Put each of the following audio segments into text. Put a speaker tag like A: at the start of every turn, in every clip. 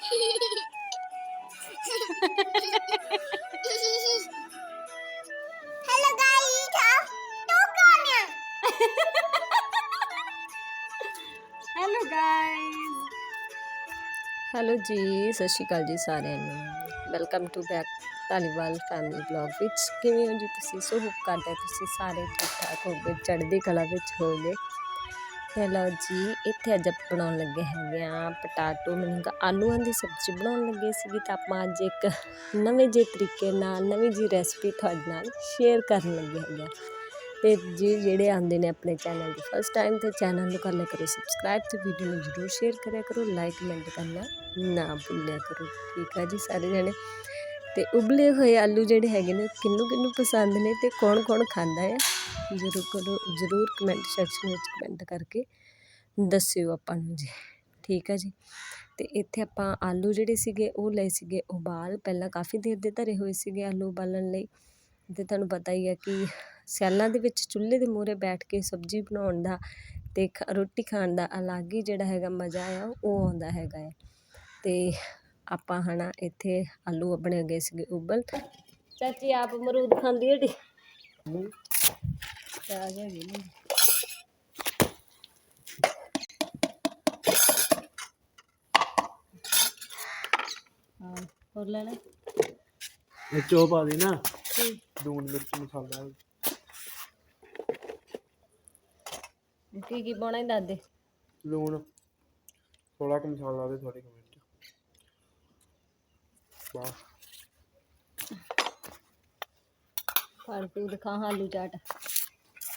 A: Hello guys, ito. Tuko na.
B: Hello guys. Hello ਜੀ ਸਤਿ ਸ਼੍ਰੀ ਅਕਾਲ ਜੀ ਸਾਰਿਆਂ ਨੂੰ welcome to back Dhaliwal family blog ਵਿੱਚ ਕਿਵੇਂ ਹੋ ਜੀ ਤੁਸੀਂ ਸੋ ਕਰਦੇ ਹਾਂ ਤੁਸੀਂ ਸਾਰੇ ਠੀਕ ਠਾਕ ਹੋਗੇ ਚੜ੍ਹਦੀ ਕਲਾ ਵਿੱਚ ਹੋਗੇ ਹੈਲੋ ਜੀ, ਇੱਥੇ ਅੱਜ ਆਪਾਂ ਬਣਾਉਣ ਲੱਗੇ ਹੈਗੇ ਆ ਪਟਾਟੋ ਮਨਿੰਗਾ ਆਲੂਆਂ ਦੀ ਸਬਜ਼ੀ ਬਣਾਉਣ ਲੱਗੇ ਸੀਗੀ ਤਾਂ ਆਪਾਂ ਅੱਜ ਇੱਕ ਨਵੇਂ ਜਿਹੇ ਤਰੀਕੇ ਨਾਲ, ਨਵੀਂ ਜੀ ਰੈਸਪੀ ਤੁਹਾਡੇ ਨਾਲ ਸ਼ੇਅਰ ਕਰਨ ਲੱਗੇ ਹੈਗੇ ਆ ਤੇ ਜੀ ਜਿਹੜੇ ਆਉਂਦੇ ਨੇ ਆਪਣੇ ਚੈਨਲ ਦੇ ਫਸਟ ਟਾਈਮ ਤੇ ਚੈਨਲ ਨੂੰ ਕਰ ਲਿਆ ਕਰੋ ਸਬਸਕ੍ਰਾਈਬ ਤੇ ਵੀਡੀਓ ਨੂੰ ਜਰੂਰ ਸ਼ੇਅਰ ਕਰਿਆ ਕਰੋ ਲਾਈਕ ਕਮੈਂਟ ਕਰਨਾ ਨਾ ਭੁੱਲਿਆ ਕਰੋ, ਠੀਕ ਆ ਜੀ ਸਾਰੇ ਜਣੇ? ਤੇ ਉਬਲੇ ਹੋਏ ਆਲੂ ਜਿਹੜੇ ਹੈਗੇ ਨੇ ਕਿੰਨੂੰ ਕਿੰਨੂੰ ਪਸੰਦ ਨੇ ਤੇ ਕੌਣ ਕੌਣ ਖਾਂਦਾ ਹੈ ਜਰੂਰ ਕਰੋ, ਜਰੂਰ ਕਮੈਂਟ ਸੈਕਸ਼ਨ ਵਿੱਚ ਕਮੈਂਟ ਕਰਕੇ ਦੱਸਿਓ ਆਪਾਂ ਨੂੰ ਜੀ। ਠੀਕ ਆ ਜੀ? ਅਤੇ ਇੱਥੇ ਆਪਾਂ ਆਲੂ ਜਿਹੜੇ ਸੀਗੇ, ਉਹ ਲਏ ਸੀਗੇ ਉਬਾਲ। ਪਹਿਲਾਂ ਕਾਫੀ ਦੇਰ ਦੇ ਧਰੇ ਹੋਏ ਸੀਗੇ ਆਲੂ ਉਬਾਲਣ ਲਈ। ਅਤੇ ਤੁਹਾਨੂੰ ਪਤਾ ਹੀ ਹੈ ਕਿ ਸਿਆਲਾਂ ਦੇ ਵਿੱਚ ਚੁੱਲ੍ਹੇ ਦੇ ਮੂਹਰੇ ਬੈਠ ਕੇ ਸਬਜ਼ੀ ਬਣਾਉਣ ਦਾ ਅਤੇ ਖ- ਰੋਟੀ ਖਾਣ ਦਾ ਅਲੱਗ ਹੀ ਜਿਹੜਾ ਹੈਗਾ ਮਜ਼ਾ ਆ, ਉਹ ਆਉਂਦਾ ਹੈਗਾ ਹੈ ਅਤੇ ਆਪਾਂ ਹਨਾ ਇੱਥੇ ਆਲੂ ਆਪਣੇ ਗਏ ਸੀਗੇ ਉਬਲ। ਚਾਚੀ ਆਪ ਅਮਰੂਦ ਖਾਂਦੀ ਏਡੀ ਆ ਗਿਆ ਵੀ ਨਹੀਂ ਹਾਂ ਹੋਰ ਲੈਣਾ
C: ਇਹ ਚੋ ਪਾ ਦੇ ਨਾ। ਲੂਣ ਮਿਰਚ ਮਸਾਲਾ।
B: ਕੀ ਕੀ ਪਾਉਣਾ ਹੀ ਦੱਸ ਦੇ
C: ਲੂਣ। ਥੋੜਾ ਕੁ ਮਸਾਲਾ ਦੇ ਥੋੜੀ ਕੁ ਮਿਰਚ। ਬਸ।
B: ਫੜ ਤੂੰ ਦਿਖਾ ਆਲੂ ਚਾਟ।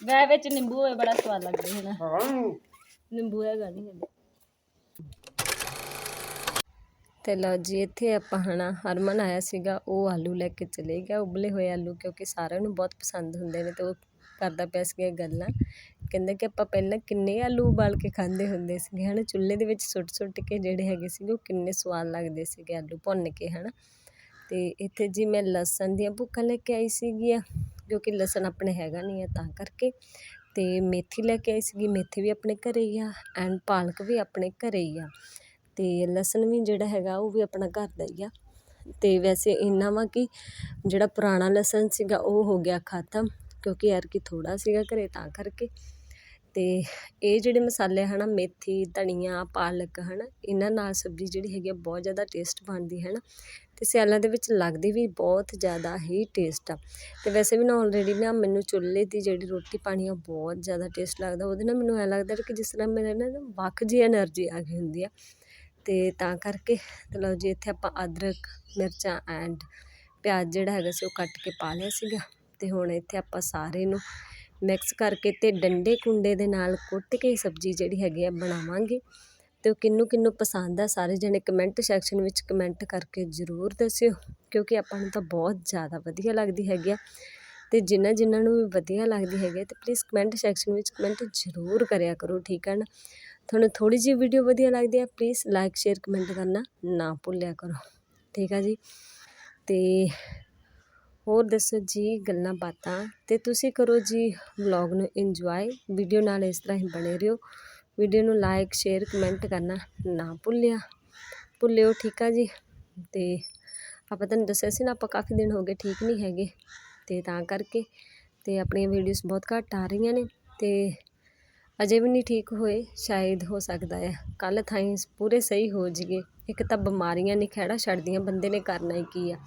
B: ਵੈ ਵਿੱਚ ਨਿੰਬੂ ਹੋਏ ਬੜਾ ਸਵਾਦ ਲੱਗਦਾ ਹੈ ਨਾ।
C: ਹਾਂ।
B: ਨਿੰਬੂ ਹੈਗਾ ਨਹੀਂ ਹੈਗਾ ਤੇ ਲਓ ਜੀ ਇੱਥੇ ਆਪਾਂ ਹਨਾ ਹਰਮਨ ਆਇਆ ਸੀਗਾ ਉਹ ਆਲੂ ਲੈ ਕੇ ਚਲੇ ਗਿਆ ਉਬਲੇ ਹੋਏ ਆਲੂ ਕਿਉਂਕਿ ਸਾਰਿਆਂ ਨੂੰ ਬਹੁਤ ਪਸੰਦ ਹੁੰਦੇ ਨੇ ਤੇ ਉਹ ਕਰਦਾ ਪਿਆ ਸੀਗਾ ਗੱਲਾਂ। ਕਹਿੰਦਾ ਕਿ ਆਪਾਂ ਪਹਿਲਾਂ ਕਿੰਨੇ ਆਲੂ ਉਬਾਲ ਕੇ ਖਾਂਦੇ ਹੁੰਦੇ ਸੀਗੇ ਹਨਾ? ਚੁੱਲ੍ਹੇ ਦੇ ਵਿੱਚ ਸੁੱਟ ਸੁੱਟ ਕੇ ਜਿਹੜੇ ਹੈਗੇ ਸੀਗੇ ਉਹ ਕਿੰਨੇ ਸਵਾਦ ਲੱਗਦੇ ਸੀਗੇ ਆਲੂ ਭੁੰਨ ਕੇ ਹਨਾ? ਤੇ ਇੱਥੇ ਜੀ ਮੈਂ ਲਸਣ ਦੀਆਂ ਭੁੱਕਾਂ ਲੈ ਕੇ ਆਈ ਸੀਗੀਆਂ ਕਿਉਂਕਿ ਲਸਣ ਆਪਣੇ ਹੈਗਾ ਨਹੀਂ ਆ ਤਾਂ ਕਰਕੇ। ਅਤੇ ਮੇਥੀ ਲੈ ਕੇ ਆਈ ਸੀਗੀ, ਮੇਥੀ ਵੀ ਆਪਣੇ ਘਰ ਹੀ ਆ ਐਂਡ ਪਾਲਕ ਵੀ ਆਪਣੇ ਘਰ ਹੀ ਆ। ਅਤੇ ਲਸਣ ਵੀ ਜਿਹੜਾ ਹੈਗਾ ਉਹ ਵੀ ਆਪਣਾ ਘਰ ਦਾ ਹੀ ਆ। ਅਤੇ ਵੈਸੇ ਇੰਨਾ ਵਾ ਕਿ ਜਿਹੜਾ ਪੁਰਾਣਾ ਲਸਣ ਸੀਗਾ ਉਹ ਹੋ ਗਿਆ ਖਤਮ, ਕਿਉਂਕਿ ਯਾਰ ਕਿ ਥੋੜਾ ਸੀਗਾ ਘਰ ਤਾਂ ਕਰਕੇ। ਅਤੇ ਇਹ ਜਿਹੜੇ ਮਸਾਲੇ ਹੈ ਨਾ ਮੇਥੀ, ਧਨੀਆ, ਪਾਲਕ ਹੈ ਨਾ ਇਹਨਾਂ ਨਾਲ ਸਬਜ਼ੀ ਜਿਹੜੀ ਹੈਗੀ ਆ, ਬਹੁਤ ਜ਼ਿਆਦਾ ਟੇਸਟ ਬਣਦੀ ਹੈ ਨਾ ਅਤੇ ਸਿਆਲਾਂ ਦੇ ਵਿੱਚ ਲੱਗਦੀ ਵੀ ਬਹੁਤ ਜ਼ਿਆਦਾ ਹੀ ਟੇਸਟ ਆ। ਅਤੇ ਵੈਸੇ ਵੀ ਨਾ ਆਲਰੇਡੀ ਨਾ ਮੈਨੂੰ ਚੁੱਲ੍ਹੇ ਦੀ ਜਿਹੜੀ ਰੋਟੀ ਪਾਣੀ ਆ ਬਹੁਤ ਜ਼ਿਆਦਾ ਟੇਸਟ ਲੱਗਦਾ। ਉਹਦੇ ਨਾਲ ਮੈਨੂੰ ਐਂ ਲੱਗਦਾ ਕਿ ਜਿਸ ਤਰ੍ਹਾਂ ਮੇਰੇ ਨਾ ਵੱਖ ਜਿਹੀ ਐਨਰਜੀ ਆ ਗਈ ਹੁੰਦੀ ਆ। ਅਤੇ ਤਾਂ ਕਰਕੇ ਲਓ ਜੀ, ਇੱਥੇ ਆਪਾਂ ਅਦਰਕ, ਮਿਰਚਾਂ ਐਂਡ ਪਿਆਜ਼ ਜਿਹੜਾ ਹੈਗਾ ਸੀ, ਉਹ ਕੱਟ ਕੇ ਪਾ ਲਿਆ ਸੀਗਾ। ਅਤੇ ਹੁਣ ਇੱਥੇ ਆਪਾਂ ਸਾਰੇ ਨੂੰ ਮਿਕਸ ਕਰਕੇ ਅਤੇ ਡੰਡੇ ਕੁੰਡੇ ਦੇ ਨਾਲ ਕੁੱਟ ਕੇ ਸਬਜ਼ੀ ਜਿਹੜੀ ਹੈਗੀ ਆ, ਬਣਾਵਾਂਗੇ। ਅਤੇ ਉਹ ਕਿੰਨੂੰ ਕਿੰਨੂੰ ਪਸੰਦ ਆ, ਸਾਰੇ ਜਣੇ ਕਮੈਂਟ ਸੈਕਸ਼ਨ ਵਿੱਚ ਕਮੈਂਟ ਕਰਕੇ ਜ਼ਰੂਰ ਦੱਸਿਓ, ਕਿਉਂਕਿ ਆਪਾਂ ਨੂੰ ਤਾਂ ਬਹੁਤ ਜ਼ਿਆਦਾ ਵਧੀਆ ਲੱਗਦੀ ਹੈਗੀ ਆ। ਅਤੇ ਜਿਨ੍ਹਾਂ ਜਿਨ੍ਹਾਂ ਨੂੰ ਵੀ ਵਧੀਆ ਲੱਗਦੀ ਹੈਗੀ ਆ, ਤੇ ਪਲੀਜ਼ ਕਮੈਂਟ ਸੈਕਸ਼ਨ ਵਿੱਚ ਕਮੈਂਟ ਜ਼ਰੂਰ ਕਰਿਆ ਕਰੋ, ਠੀਕ ਹੈ ਨਾ? ਤੁਹਾਨੂੰ ਥੋੜ੍ਹੀ ਜਿਹੀ ਵੀਡੀਓ ਵਧੀਆ ਲੱਗਦੀ ਹੈ ਪਲੀਜ਼ ਲਾਈਕ ਸ਼ੇਅਰ ਕਮੈਂਟ ਕਰਨਾ ਨਾ ਭੁੱਲਿਆ ਕਰੋ, ਠੀਕ ਆ ਜੀ? ਅਤੇ ਹੋਰ ਦੱਸੋ ਜੀ, ਗੱਲਾਂ ਬਾਤਾਂ ਅਤੇ ਤੁਸੀਂ ਕਰੋ ਜੀ ਵਲੌਗ ਨੂੰ ਇੰਜੋਏ ਵੀਡੀਓ ਨਾਲ ਇਸ ਤਰ੍ਹਾਂ ਹੀ ਬਣੇ ਰਹੋ। ਵੀਡੀਓ ਨੂੰ ਲਾਈਕ ਸ਼ੇਅਰ, ਕਮੈਂਟ ਕਰਨਾ ਨਾ ਭੁੱਲਿਆ। ਭੁੱਲਿਓ, ਠੀਕ ਆ ਜੀ? ਤੇ ਆਪਾਂ ਤੁਹਾਨੂੰ ਦੱਸਿਆ ਸੀ ਨਾ, ਆਪਾਂ ਕਾਫੀ ਦਿਨ ਹੋ ਗਏ ਠੀਕ ਨਹੀਂ ਹੈਗੇ। ਤੇ ਤਾਂ ਕਰਕੇ ਤੇ ਆਪਣੀਆਂ ਵੀਡੀਓਜ਼ ਬਹੁਤ ਘੱਟ ਆ ਰਹੀਆਂ ਨੇ ਤੇ ਅਜੇ ਵੀ ਨਹੀਂ ਠੀਕ ਹੋਏ, ਸ਼ਾਇਦ ਹੋ ਸਕਦਾ ਹੈ ਕੱਲ ਥਾਈਂ ਪੂਰੇ ਸਹੀ ਹੋ ਜੀਏ ਇੱਕ ਤਾਂ ਬਿਮਾਰੀਆਂ ਨਹੀਂ ਖਹਿੜਾ ਛੱਡਦੀਆਂ ਬੰਦੇ ਨੇ, ਕਰਨਾ ਹੀ ਕੀ ਆ।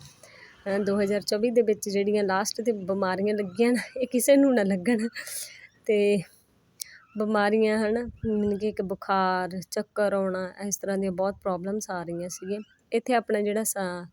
B: ਅ 2024 ਦੇ ਵਿੱਚ ਜਿਹੜੀਆਂ ਲਾਸਟ ਤੇ ਬਿਮਾਰੀਆਂ ਲੱਗੀਆਂ ਇਹ ਕਿਸੇ ਨੂੰ ਨਾ ਲੱਗਣ। ਤੇ ਬਿਮਾਰੀਆਂ ਹੈ ਨਾ ਮਤਲਬ ਕਿ ਇੱਕ ਬੁਖਾਰ, ਚੱਕਰ ਆਉਣਾ, ਇਸ ਤਰ੍ਹਾਂ ਦੀਆਂ ਬਹੁਤ ਪ੍ਰੋਬਲਮਸ ਆ ਰਹੀਆਂ ਸੀਗੀਆਂ। ਇੱਥੇ ਆਪਣਾ ਜਿਹੜਾ ਸਾ,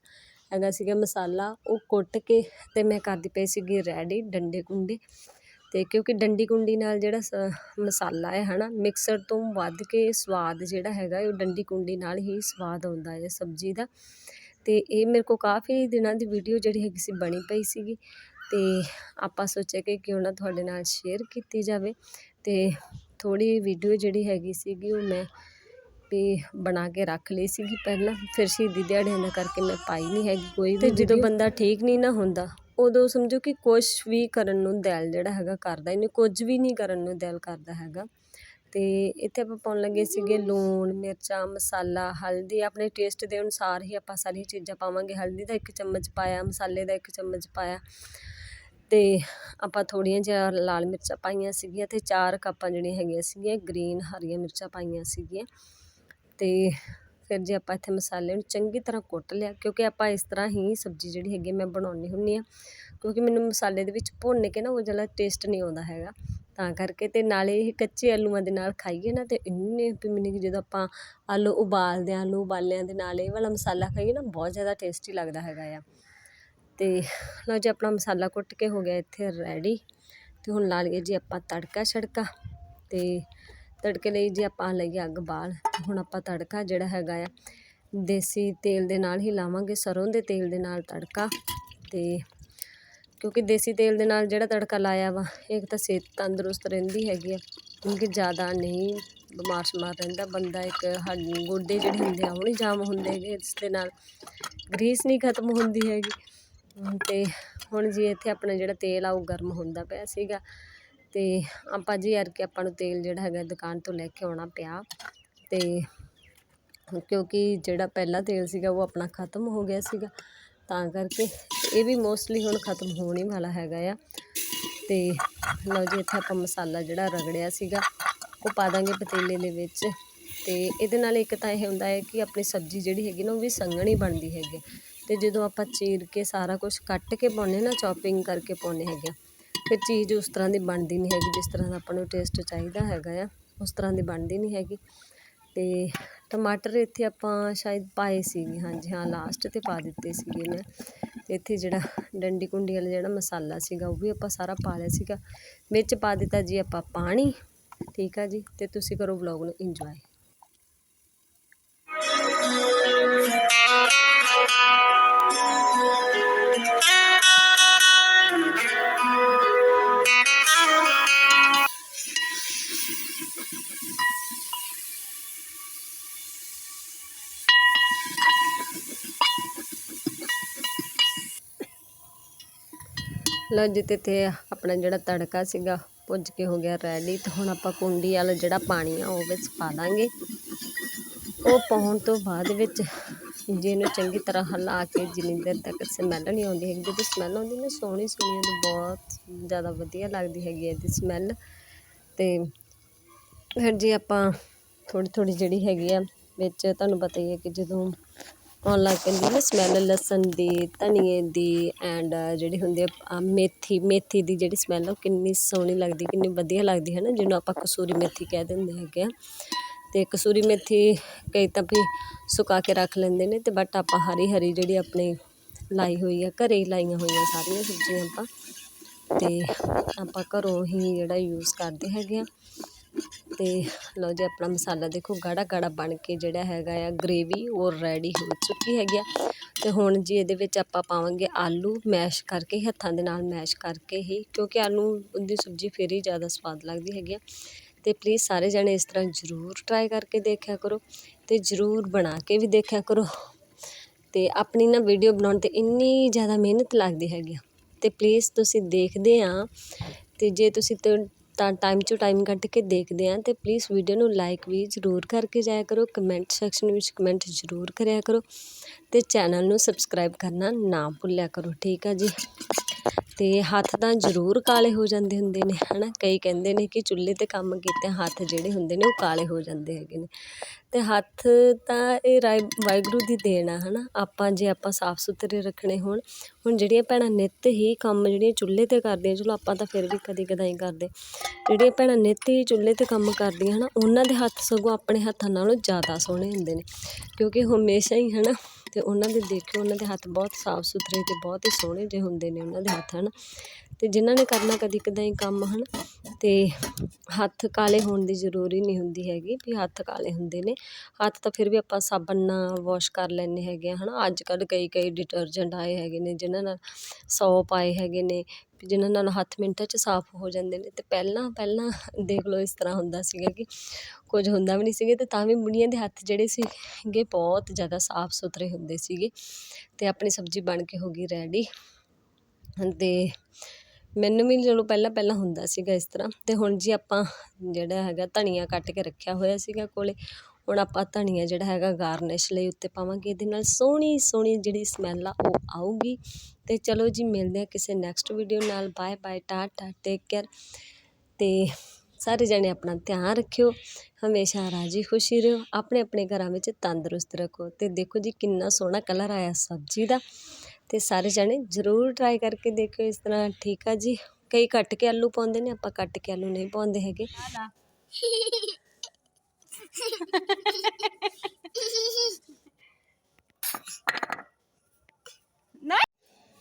B: ਹੈਗਾ ਸੀਗਾ ਮਸਾਲਾ, ਉਹ ਕੁੱਟ ਕੇ ਅਤੇ ਮੈਂ ਕਰਦੀ ਪਈ ਸੀਗੀ ਰੈਡੀ ਡੰਡੇ ਕੁੰਡੇ। ਅਤੇ ਕਿਉਂਕਿ ਡੰਡੀ ਕੁੰਡੀ ਨਾਲ ਜਿਹੜਾ ਸ- ਮਸਾਲਾ ਹੈ ਹੈ ਨਾ ਮਿਕਸਰ ਤੋਂ ਵੱਧ ਕੇ ਸਵਾਦ ਜਿਹੜਾ ਹੈਗਾ, ਉਹ ਡੰਡੀ ਕੁੰਡੀ ਨਾਲ ਹੀ ਸਵਾਦ ਆਉਂਦਾ ਹੈ ਸਬਜ਼ੀ ਦਾ। ਅਤੇ ਇਹ ਮੇਰੇ ਕੋਲ ਕਾਫੀ ਦਿਨਾਂ ਦੀ ਵੀਡੀਓ ਜਿਹੜੀ ਹੈਗੀ ਸੀ, ਬਣੀ ਪਈ ਸੀਗੀ। ਤੇ ਆਪਾਂ ਸੋਚਿਆ ਕਿ ਕਿਉਂ ਨਾ ਤੁਹਾਡੇ ਨਾਲ ਸ਼ੇਅਰ ਕੀਤੀ ਜਾਵੇ ਤੇ ਥੋੜੀ ਵੀਡੀਓ ਜਿਹੜੀ ਹੈਗੀ ਸੀਗੀ ਉਹ ਮੈਂ ਵੀ ਬਣਾ ਕੇ ਰੱਖ ਲਈ ਸੀਗੀ ਪਹਿਲਾਂ। ਫਿਰ ਸ਼ਹੀਦੀ ਦਿਹਾੜਿਆਂ ਦਾ ਕਰਕੇ ਮੈਂ ਪਾਈ ਨਹੀਂ ਹੈਗੀ ਕੋਈ ਵੀ ਜਦੋਂ ਬੰਦਾ ਠੀਕ ਨਹੀਂ ਨਾ ਹੁੰਦਾ ਉਦੋਂ ਸਮਝੋ ਕਿ ਕੁਝ ਵੀ ਕਰਨ ਨੂੰ ਦਿਲ ਜਿਹੜਾ ਹੈਗਾ ਕਰਦਾ ਨਹੀਂ ਕੁਝ ਵੀ ਨਹੀਂ ਕਰਨ ਨੂੰ ਦਿਲ ਕਰਦਾ ਹੈਗਾ। ਤੇ ਇੱਥੇ ਆਪਾਂ ਪਾਉਣ ਲੱਗੇ ਸੀਗੇ ਲੂਣ ਮਿਰਚਾਂ ਮਸਾਲਾ ਹਲਦੀ ਆਪਣੇ ਟੇਸਟ ਦੇ ਅਨੁਸਾਰ ਹੀ ਆਪਾਂ ਸਾਰੀਆਂ ਚੀਜ਼ਾਂ ਪਾਵਾਂਗੇ। ਹਲਦੀ ਦਾ ਇੱਕ ਚਮਚ ਪਾਇਆ ਮਸਾਲੇ ਦਾ ਇੱਕ ਚਮਚ ਪਾਇਆ। ਅਤੇ ਆਪਾਂ ਥੋੜ੍ਹੀਆਂ ਜਿਹੀਆਂ ਲਾਲ ਮਿਰਚਾਂ ਪਾਈਆਂ ਸੀਗੀਆਂ ਅਤੇ ਚਾਰ ਕੱਪਾਂ ਜਿਹੜੀਆਂ ਹੈਗੀਆਂ ਸੀਗੀਆਂ ਗ੍ਰੀਨ ਹਰੀਆਂ ਮਿਰਚਾਂ ਪਾਈਆਂ ਸੀਗੀਆਂ। ਅਤੇ ਫਿਰ ਜੇ ਆਪਾਂ ਇੱਥੇ ਮਸਾਲੇ ਨੂੰ ਚੰਗੀ ਤਰ੍ਹਾਂ ਕੁੱਟ ਲਿਆ, ਕਿਉਂਕਿ ਆਪਾਂ ਇਸ ਤਰ੍ਹਾਂ ਹੀ ਸਬਜ਼ੀ ਜਿਹੜੀ ਹੈਗੀ ਮੈਂ ਬਣਾਉਂਦੀ ਹੁੰਦੀ ਹਾਂ, ਕਿਉਂਕਿ ਮੈਨੂੰ ਮਸਾਲੇ ਦੇ ਵਿੱਚ ਭੁੰਨ ਕੇ ਨਾ ਉਹ ਜਿਹੜਾ ਟੇਸਟ ਨਹੀਂ ਆਉਂਦਾ ਹੈਗਾ। ਤਾਂ ਕਰਕੇ ਅਤੇ ਨਾਲੇ ਇਹ ਕੱਚੇ ਆਲੂਆਂ ਦੇ ਨਾਲ ਖਾਈਏ ਨਾ ਤਾਂ ਇੰਨੇ ਵੀ ਮੈਨੂੰ ਕਿ ਜਦੋਂ ਆਪਾਂ ਆਲੂ ਉਬਾਲਦੇ ਹਾਂ, ਆਲੂ ਉਬਾਲਿਆਂ ਦੇ ਨਾਲ ਇਹ ਵਾਲਾ ਮਸਾਲਾ ਖਾਈਏ ਨਾ ਬਹੁਤ ਜ਼ਿਆਦਾ ਟੇਸਟੀ ਲੱਗਦਾ ਹੈਗਾ ਆ। ਅਤੇ ਲਓ ਜੀ, ਆਪਣਾ ਮਸਾਲਾ ਕੁੱਟ ਕੇ ਹੋ ਗਿਆ ਇੱਥੇ ਰੈਡੀ ਅਤੇ ਹੁਣ ਲਾ ਲਈਏ ਜੀ ਆਪਾਂ ਤੜਕਾ ਛੜਕਾ ਅਤੇ ਤੜਕੇ ਲਈ ਜੀ ਆਪਾਂ ਲਈਏ ਅੱਗ ਬਾਲ। ਹੁਣ ਆਪਾਂ ਤੜਕਾ ਜਿਹੜਾ ਹੈਗਾ ਆ, ਦੇਸੀ ਤੇਲ ਦੇ ਨਾਲ ਹੀ ਲਾਵਾਂਗੇ, ਸਰੋਂ ਦੇ ਤੇਲ ਦੇ ਨਾਲ ਤੜਕਾ। ਅਤੇ ਕਿਉਂਕਿ ਦੇਸੀ ਤੇਲ ਦੇ ਨਾਲ ਜਿਹੜਾ ਤੜਕਾ ਲਾਇਆ ਵਾ ਇੱਕ ਤਾਂ ਸਿਹਤ ਤੰਦਰੁਸਤ ਰਹਿੰਦੀ ਹੈਗੀ ਆ। ਕਿਉਂਕਿ ਜ਼ਿਆਦਾ ਨਹੀਂ ਬਿਮਾਰ ਸ਼ਮਾਰ ਰਹਿੰਦਾ ਬੰਦਾ, ਇੱਕ ਹੱਡ ਗੋਡੇ ਜਿਹੜੇ ਹੁੰਦੇ ਆ, ਉਹ ਨਹੀਂ ਜਾਮ ਹੁੰਦੇ ਹੈਗੇ ਇਸ ਦੇ ਨਾਲ ਗਰੀਸ ਨਹੀਂ ਖਤਮ ਹੁੰਦੀ ਹੈਗੀ। ਅਤੇ ਹੁਣ ਜੀ ਇੱਥੇ ਆਪਣਾ ਜਿਹੜਾ ਤੇਲ ਆ ਉਹ ਗਰਮ ਹੁੰਦਾ ਪਿਆ ਸੀਗਾ। ਅਤੇ ਆਪਾਂ ਜੀ ਯਾਰ ਕਿ ਆਪਾਂ ਨੂੰ ਤੇਲ ਜਿਹੜਾ ਹੈਗਾ ਦੁਕਾਨ ਤੋਂ ਲੈ ਕੇ ਆਉਣਾ ਪਿਆ। ਅਤੇ ਕਿਉਂਕਿ ਜਿਹੜਾ ਪਹਿਲਾ ਤੇਲ ਸੀਗਾ ਉਹ ਆਪਣਾ ਖਤਮ ਹੋ ਗਿਆ ਸੀਗਾ। ਤਾਂ ਕਰਕੇ ਇਹ ਵੀ ਮੋਸਟਲੀ ਹੁਣ ਖਤਮ ਹੋਣ ਹੀ ਵਾਲਾ ਹੈਗਾ ਆ। ਤੇ ਲਓ ਜੀ ਇੱਥੇ ਆਪਾਂ ਮਸਾਲਾ ਜਿਹੜਾ ਰਗੜਿਆ ਸੀਗਾ, ਉਹ ਪਾ ਦਾਂਗੇ ਪਤੀਲੇ ਦੇ ਵਿੱਚ। ਤੇ ਇਹਦੇ ਨਾਲ ਇੱਕ ਤਾਂ ਇਹ ਹੁੰਦਾ ਹੈ ਕਿ ਆਪਣੀ ਸਬਜ਼ੀ ਜਿਹੜੀ ਹੈਗੀ ਨਾ ਉਹ ਵੀ ਸੰਘਣੀ ਬਣਦੀ ਹੈਗੀ। ਅਤੇ ਜਦੋਂ ਆਪਾਂ ਚੀਰ ਕੇ ਸਾਰਾ ਕੁਛ ਕੱਟ ਕੇ ਪਾਉਂਦੇ ਨਾ ਚੌਪਿੰਗ ਕਰਕੇ ਪਾਉਂਦੇ ਹੈਗੇ ਆ, ਫਿਰ ਚੀਜ਼ ਉਸ ਤਰ੍ਹਾਂ ਦੀ ਬਣਦੀ ਨਹੀਂ ਹੈਗੀ ਜਿਸ ਤਰ੍ਹਾਂ ਦਾ ਆਪਾਂ ਨੂੰ ਟੇਸਟ ਚਾਹੀਦਾ ਹੈਗਾ ਆ ਉਸ ਤਰ੍ਹਾਂ ਦੀ ਬਣਦੀ ਨਹੀਂ ਹੈਗੀ। ਅਤੇ ਟਮਾਟਰ ਇੱਥੇ ਆਪਾਂ ਸ਼ਾਇਦ ਪਾਏ ਸੀਗੇ ਹਾਂਜੀ ਹਾਂ ਲਾਸਟ ਤੇ ਪਾ ਦਿੱਤੇ ਸੀਗੇ ਮੈਂ। ਤੇ ਇੱਥੇ ਜਿਹੜਾ ਡੰਡੀ ਕੁੰਡੀ ਵਾਲਾ ਜਿਹੜਾ ਮਸਾਲਾ ਸੀਗਾ ਉਹ ਵੀ ਆਪਾਂ ਸਾਰਾ ਪਾ ਲਿਆ ਸੀਗਾ। ਵਿੱਚ ਪਾ ਦਿੱਤਾ ਜੀ ਆਪਾਂ ਪਾਣੀ ਠੀਕ ਆ ਜੀ? ਅਤੇ ਤੁਸੀਂ ਕਰੋ ਵਲੌਗ ਨੂੰ ਇੰਜੋਏ ਲਓ ਜੀ ਤੇ ਇੱਥੇ ਆਪਣਾ ਜਿਹੜਾ ਤੜਕਾ ਸੀਗਾ ਭੁੱਜ ਕੇ ਹੋ ਗਿਆ ਰੈਡੀ ਤੇ ਹੁਣ ਆਪਾਂ ਕੁੰਡੀ ਵਾਲਾ ਜਿਹੜਾ ਪਾਣੀ ਆ ਉਹ ਵਿੱਚ ਪਾ ਦਾਂਗੇ। ਉਹ ਪਾਉਣ ਤੋਂ ਬਾਅਦ ਵਿੱਚ ਜੇ ਇਹਨੂੰ ਚੰਗੀ ਤਰ੍ਹਾਂ ਹਿਲਾ ਕੇ ਜਿੰਨੀ ਦੇਰ ਤੱਕ ਸਮੈਲ ਨਹੀਂ ਆਉਂਦੀ ਹੈਗੀ, ਜਦੋਂ ਸਮੈਲ ਆਉਂਦੀ ਨਾ ਸੋਹਣੀ ਸੋਹਣੀ ਉਹਨੂੰ ਬਹੁਤ ਜ਼ਿਆਦਾ ਵਧੀਆ ਲੱਗਦੀ ਹੈਗੀ ਹੈ ਇਹਦੀ ਸਮੈਲ ਤੇ ਫਿਰ ਜੀ ਆਪਾਂ ਥੋੜ੍ਹੀ ਥੋੜ੍ਹੀ ਜਿਹੜੀ ਹੈਗੀ ਆ ਵਿੱਚ, ਤੁਹਾਨੂੰ ਪਤਾ ਹੀ ਹੈ ਕਿ ਜਦੋਂ ਆਉਣ ਲੱਗ ਪੈਂਦੀ ਨਾ ਸਮੈਲ ਲਸਣ ਦੀ, ਧਨੀਏ ਦੀ ਐਂਡ ਜਿਹੜੀ ਹੁੰਦੀ ਆ ਮੇਥੀ ਮੇਥੀ ਦੀ ਜਿਹੜੀ ਸਮੈਲ ਉਹ ਕਿੰਨੀ ਸੋਹਣੀ ਲੱਗਦੀ, ਕਿੰਨੀ ਵਧੀਆ ਲੱਗਦੀ ਹੈ ਨਾ, ਜਿਹਨੂੰ ਆਪਾਂ ਕਸੂਰੀ ਮੇਥੀ ਕਹਿ ਦਿੰਦੇ ਹੈਗੇ ਆ। ਅਤੇ ਕਸੂਰੀ ਮੇਥੀ ਕਈ ਤਾਂ ਵੀ ਸੁਕਾ ਕੇ ਰੱਖ ਲੈਂਦੇ ਨੇ ਅਤੇ ਬਟ ਆਪਾਂ ਹਰੀ ਹਰੀ ਜਿਹੜੀ ਆਪਣੀ ਲਾਈ ਹੋਈ ਆ, ਘਰੇ ਹੀ ਲਾਈਆਂ ਹੋਈਆਂ ਸਾਰੀਆਂ ਸਬਜ਼ੀਆਂ ਆਪਾਂ। ਅਤੇ ਆਪਾਂ ਘਰੋਂ ਹੀ ਜਿਹੜਾ ਯੂਜ਼ ਕਰਦੇ ਹੈਗੇ ਆ। ਅਤੇ ਲਓ ਜੀ ਆਪਣਾ ਮਸਾਲਾ ਦੇਖੋ ਗਾੜਾ ਗਾੜਾ ਬਣ ਕੇ ਜਿਹੜਾ ਹੈਗਾ ਆ ਗ੍ਰੇਵੀ ਉਹ ਰੈਡੀ ਹੋ ਚੁੱਕੀ ਹੈਗੀ ਆ। ਅਤੇ ਹੁਣ ਜੀ ਇਹਦੇ ਵਿੱਚ ਆਪਾਂ ਪਾਵਾਂਗੇ ਆਲੂ ਮੈਸ਼ ਕਰਕੇ ਹੀ, ਹੱਥਾਂ ਦੇ ਨਾਲ ਮੈਸ਼ ਕਰਕੇ ਹੀ ਕਿਉਂਕਿ ਆਲੂ ਦੀ ਸਬਜ਼ੀ ਫਿਰ ਹੀ ਜ਼ਿਆਦਾ ਸਵਾਦ ਲੱਗਦੀ ਹੈਗੀ ਆ। ਅਤੇ ਪਲੀਜ਼ ਸਾਰੇ ਜਣੇ ਇਸ ਤਰ੍ਹਾਂ ਜ਼ਰੂਰ ਟਰਾਈ ਕਰਕੇ ਦੇਖਿਆ ਕਰੋ ਅਤੇ ਜ਼ਰੂਰ ਬਣਾ ਕੇ ਵੀ ਦੇਖਿਆ ਕਰੋ। ਅਤੇ ਆਪਣੀ ਨਾ ਵੀਡੀਓ ਬਣਾਉਣ ਤੇ ਇੰਨੀ ਜ਼ਿਆਦਾ ਮਿਹਨਤ ਲੱਗਦੀ ਹੈਗੀ ਆ। ਅਤੇ ਪਲੀਜ਼ ਤੁਸੀਂ ਦੇਖਦੇ ਆ ਅਤੇ ਜੇ ਤੁਸੀਂ ਤ- ਤਾਂ ਟਾਈਮ ਚੋਂ ਟਾਈਮ ਕੱਢ ਕੇ ਦੇਖਦੇ ਹਾਂ ਅਤੇ ਪਲੀਜ਼ ਵੀਡੀਓ ਨੂੰ ਲਾਈਕ ਵੀ ਜ਼ਰੂਰ ਕਰਕੇ ਜਾਇਆ ਕਰੋ ਕਮੈਂਟ ਸੈਕਸ਼ਨ ਵਿੱਚ ਕਮੈਂਟ ਜ਼ਰੂਰ ਕਰਿਆ ਕਰੋ ਅਤੇ ਚੈਨਲ ਨੂੰ ਸਬਸਕ੍ਰਾਈਬ ਕਰਨਾ ਨਾ ਭੁੱਲਿਆ ਕਰੋ, ਠੀਕ ਆ ਜੀ? ਅਤੇ ਹੱਥ ਤਾਂ ਜ਼ਰੂਰ ਕਾਲੇ ਹੋ ਜਾਂਦੇ ਹੁੰਦੇ ਨੇ ਹੈ ਨਾ ਕਈ ਕਹਿੰਦੇ ਨੇ ਕਿ ਚੁੱਲ੍ਹੇ ਤੇ ਕੰਮ ਕੀਤੇ ਹੱਥ ਜਿਹੜੇ ਹੁੰਦੇ ਨੇ ਉਹ ਕਾਲੇ ਹੋ ਜਾਂਦੇ ਹੈਗੇ ਨੇ। ਅਤੇ ਹੱਥ ਤਾਂ ਇਹ ਰਾਏ ਵਾਹਿਗੁਰੂ ਦੀ ਦੇਣ ਆ ਨਾ ਆਪਾਂ ਜੇ ਆਪਾਂ ਸਾਫ਼ ਸੁਥਰੇ ਰੱਖਣੇ ਹੋਣ, ਹੁਣ ਜਿਹੜੀਆਂ ਭੈਣਾਂ ਨਿੱਤ ਹੀ ਕੰਮ ਜਿਹੜੀਆਂ ਚੁੱਲ੍ਹੇ ਤੇ ਕਰਦੀਆਂ, ਚਲੋ ਆਪਾਂ ਤਾਂ ਫਿਰ ਵੀ ਕਦੀ ਕਦਾਈ ਕਰਦੇ, ਜਿਹੜੀਆਂ ਭੈਣਾਂ ਨਿੱਤ ਹੀ ਚੁੱਲ੍ਹੇ ਤੇ ਕੰਮ ਕਰਦੀਆਂ ਹੈ ਨਾ ਉਹਨਾਂ ਦੇ ਹੱਥ ਸਗੋਂ ਆਪਣੇ ਹੱਥਾਂ ਨਾਲੋਂ ਜ਼ਿਆਦਾ ਸੋਹਣੇ ਹੁੰਦੇ ਨੇ, ਕਿਉਂਕਿ ਹਮੇਸ਼ਾ ਹੀ ਹੈ ਨਾ ਅਤੇ ਉਹਨਾਂ ਦੇ ਦੇਖਿਓ, ਉਹਨਾਂ ਦੇ ਹੱਥ ਬਹੁਤ ਸਾਫ਼ ਸੁਥਰੇ ਅਤੇ ਬਹੁਤ ਹੀ ਸੋਹਣੇ ਜਿਹੇ ਹੁੰਦੇ ਨੇ ਉਹਨਾਂ ਦੇ ਹੱਥ ਹੈ ਨਾ ਅਤੇ ਜਿਨ੍ਹਾਂ ਨੇ ਕਰਨਾ ਕਦੀ ਕਦਾਈ ਕੰਮ ਹੈ ਨਾ ਅਤੇ ਹੱਥ ਕਾਲੇ ਹੋਣ ਦੀ ਜ਼ਰੂਰੀ ਨਹੀਂ ਹੁੰਦੀ ਹੈਗੀ ਵੀ ਹੱਥ ਕਾਲੇ ਹੁੰਦੇ ਨੇ ਹੱਥ ਤਾਂ ਫਿਰ ਵੀ ਆਪਾਂ ਸਾਬਣ ਨਾਲ ਵਾਸ਼ ਕਰ ਲੈਂਦੇ ਹੈਗੇ ਹਾਂ ਹੈ ਨਾ ਅੱਜ ਕੱਲ੍ਹ ਕਈ ਕਈ ਡਿਟਰਜੈਂਟ ਆਏ ਹੈਗੇ ਨੇ ਜਿਹਨਾਂ ਨਾਲ ਸੌਪ ਆਏ ਹੈਗੇ ਨੇ ਜਿਹਨਾਂ ਨਾਲ ਹੱਥ ਮਿੰਟਾਂ 'ਚ ਸਾਫ਼ ਹੋ ਜਾਂਦੇ ਨੇ। ਅਤੇ ਪਹਿਲਾਂ ਪਹਿਲਾਂ ਦੇਖ ਲਓ ਇਸ ਤਰ੍ਹਾਂ ਹੁੰਦਾ ਸੀਗਾ ਕਿ ਕੁਝ ਹੁੰਦਾ ਵੀ ਨਹੀਂ ਸੀਗਾ ਅਤੇ ਤਾਂ ਵੀ ਬੁੜੀਆਂ ਦੇ ਹੱਥ ਜਿਹੜੇ ਸੀਗੇ ਬਹੁਤ ਜ਼ਿਆਦਾ ਸਾਫ਼ ਸੁਥਰੇ ਹੁੰਦੇ ਸੀਗੇ ਅਤੇ ਆਪਣੀ ਸਬਜ਼ੀ ਬਣ ਕੇ ਹੋ ਗਈ ਰੈਡੀ ਅਤੇ ਮੈਨੂੰ ਵੀ ਚਲੋ ਪਹਿਲਾਂ ਪਹਿਲਾਂ ਹੁੰਦਾ ਸੀਗਾ ਇਸ ਤਰ੍ਹਾਂ। ਅਤੇ ਹੁਣ ਜੀ ਆਪਾਂ ਜਿਹੜਾ ਹੈਗਾ ਧਨੀਆ ਕੱਟ ਕੇ ਰੱਖਿਆ ਹੋਇਆ ਸੀਗਾ ਕੋਲੇ ਹੁਣ ਆਪਾਂ ਧਨੀਆ ਜਿਹੜਾ ਹੈਗਾ ਗਾਰਨਿਸ਼ ਲਈ ਉੱਤੇ ਪਾਵਾਂਗੇ। ਇਹਦੇ ਨਾਲ ਸੋਹਣੀ ਸੋਹਣੀ ਜਿਹੜੀ ਸਮੈਲ ਆ ਉਹ ਆਊਗੀ। ਤੇ ਚਲੋ ਜੀ, ਮਿਲਦੇ ਆ ਕਿਸੇ ਨੈਕਸਟ ਵੀਡੀਓ ਨਾਲ। Bye bye tata take care ਤੇ ਸਾਰੇ ਜਣੇ ਆਪਣਾ ਧਿਆਨ ਰੱਖਿਓ। ਹਮੇਸ਼ਾ ਰਾਜੀ, ਖੁਸ਼ੀ ਰਹੋ। ਆਪਣੇ ਆਪਣੇ ਘਰਾਂ ਵਿੱਚ ਤੰਦਰੁਸਤ ਰੱਖੋ। ਤੇ ਦੇਖੋ ਜੀ, ਕਿੰਨਾ ਸੋਹਣਾ ਕਲਰ ਆਇਆ ਸਬਜ਼ੀ ਦਾ। ਤੇ ਸਾਰੇ ਜਣੇ ਜ਼ਰੂਰ ਟਰਾਈ ਕਰਕੇ ਦੇਖਿਓ ਇਸ ਤਰ੍ਹਾਂ। ਠੀਕ ਆ ਜੀ? ਕਈ ਕੱਟ ਕੇ ਆਲੂ ਪਾਉਂਦੇ ਨੇ, ਆਪਾਂ ਕੱਟ ਕੇ ਆਲੂ ਨਹੀਂ ਪਾਉਂਦੇ ਹੈਗੇ।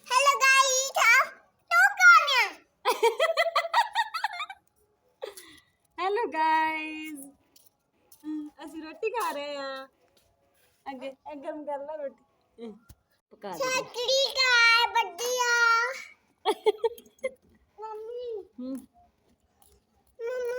A: Hello guys, Tokana.
B: Hello guys ਅਸੀਂ ਰੋਟੀ ਖਾ ਰਹੇ ਆ ਅੱਗੇ ਇਹ ਗਰਮ ਕਰ ਲਾ ਰੋਟੀ ਪਕਾ ਦੇ
A: Sakri ka baddiya. Mummy,
B: ਹੂੰ
A: mama,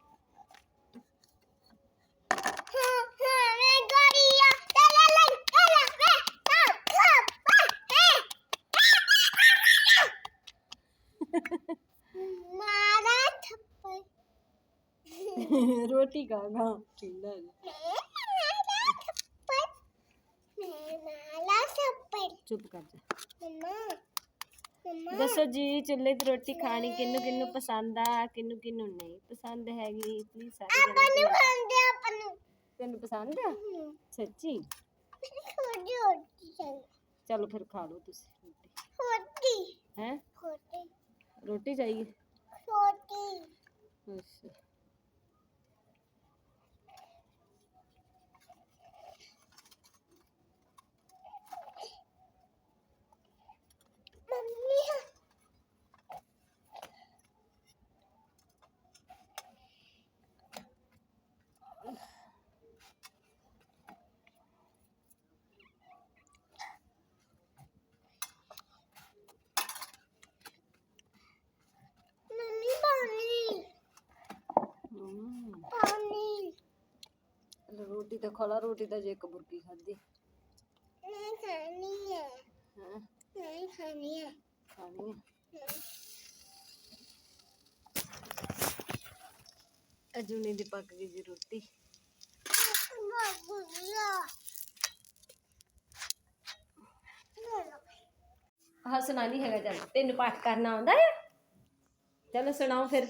A: मारा थप्पड़।
B: रोटी का गाँव
A: चुप कर
B: जा। दसो जी चूल्हे की रोटी खाने किन्नु किन्नु पसंद आ किन्नु किन्नु नहीं पसंद हैगी प्लीज़
A: अपन
B: पसंद
A: है अपन।
B: तेन पसंद
A: है? सच्ची? चलो।
B: फिर खा लो तुसी
A: रोटी।
B: हैं?
A: रोटी
B: ਰੋਟੀ ਚਾਹੀਏ?
A: छोटी
B: ਅੱਛਾ। ਤੇ ਖਲਾ ਰੋਟੀ ਦਾ ਜੇ ਇੱਕ ਬੁਰਕੀ ਖਾਧੀ।
A: ਨਹੀਂ ਖਾਣੀ ਹੈ
B: ਹਾਂ?
A: ਨਹੀਂ ਖਾਣੀ ਹੈ
B: ਖਾਣੀ ਹੈ ਅਜੂਨੀ ਦੀ ਪੱਕ ਗਈ ਜੀ ਰੋਟੀ। ਹੱਸਣਾ ਨਹੀਂ ਹੈਗਾ ਚੱਲ। ਤੈਨੂੰ ਪਾਠ ਕਰਨਾ ਆਉਂਦਾ ਹੈ ਚਲੋ ਸੁਣਾਓ ਫਿਰ।